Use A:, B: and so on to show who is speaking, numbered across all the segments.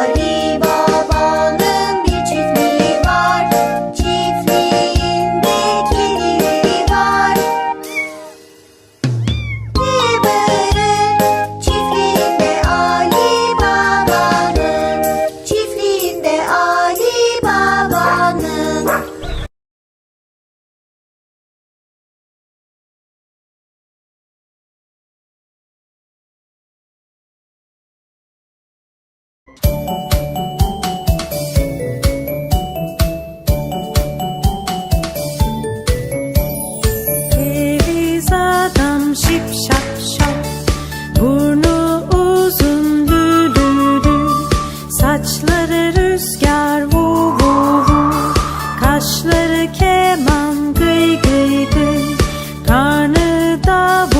A: Morir. Saçları keman gıy gıy gıy. Karnı da bu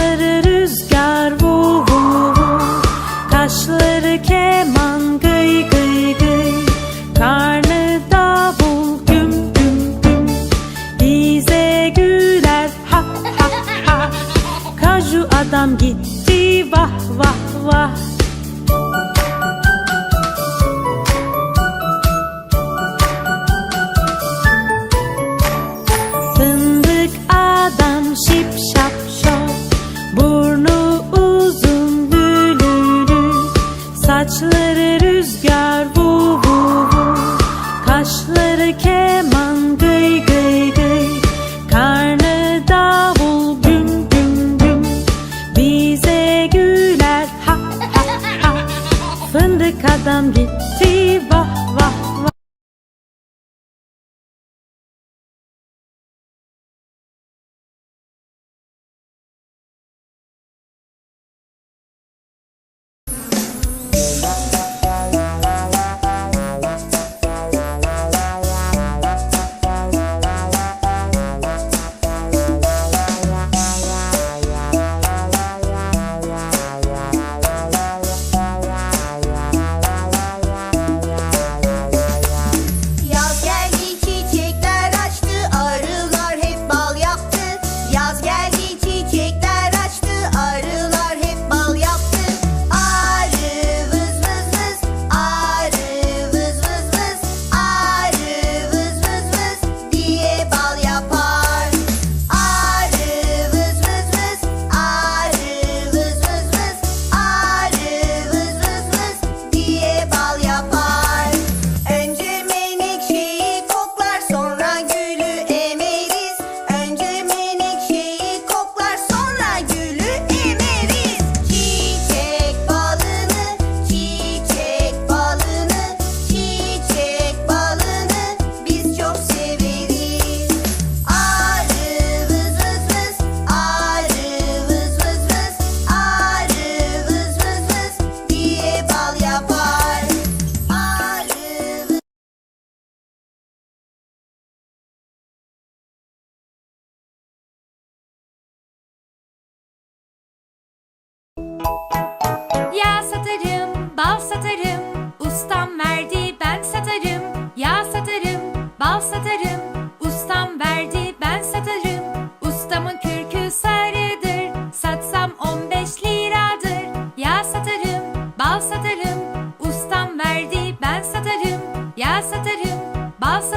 A: sarır Adam gitti vah.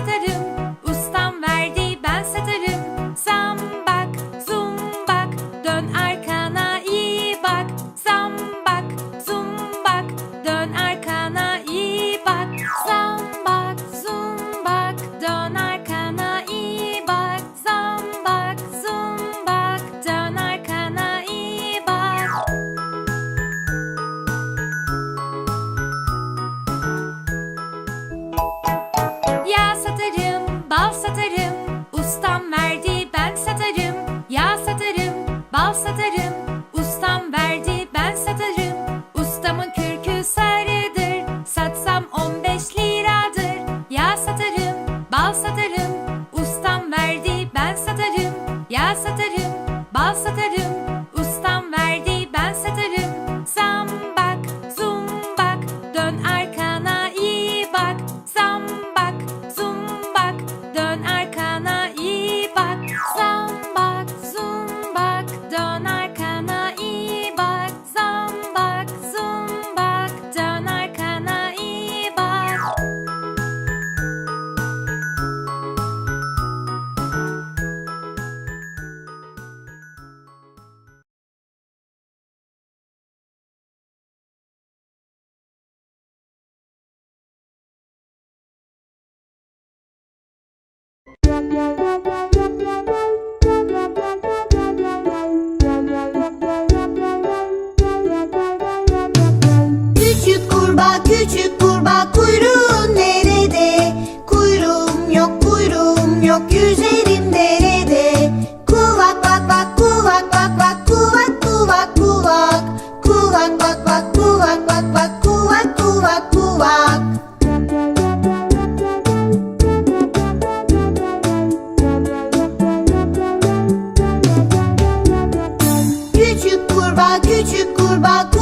B: I it kurbağa küçük
C: kurbağa.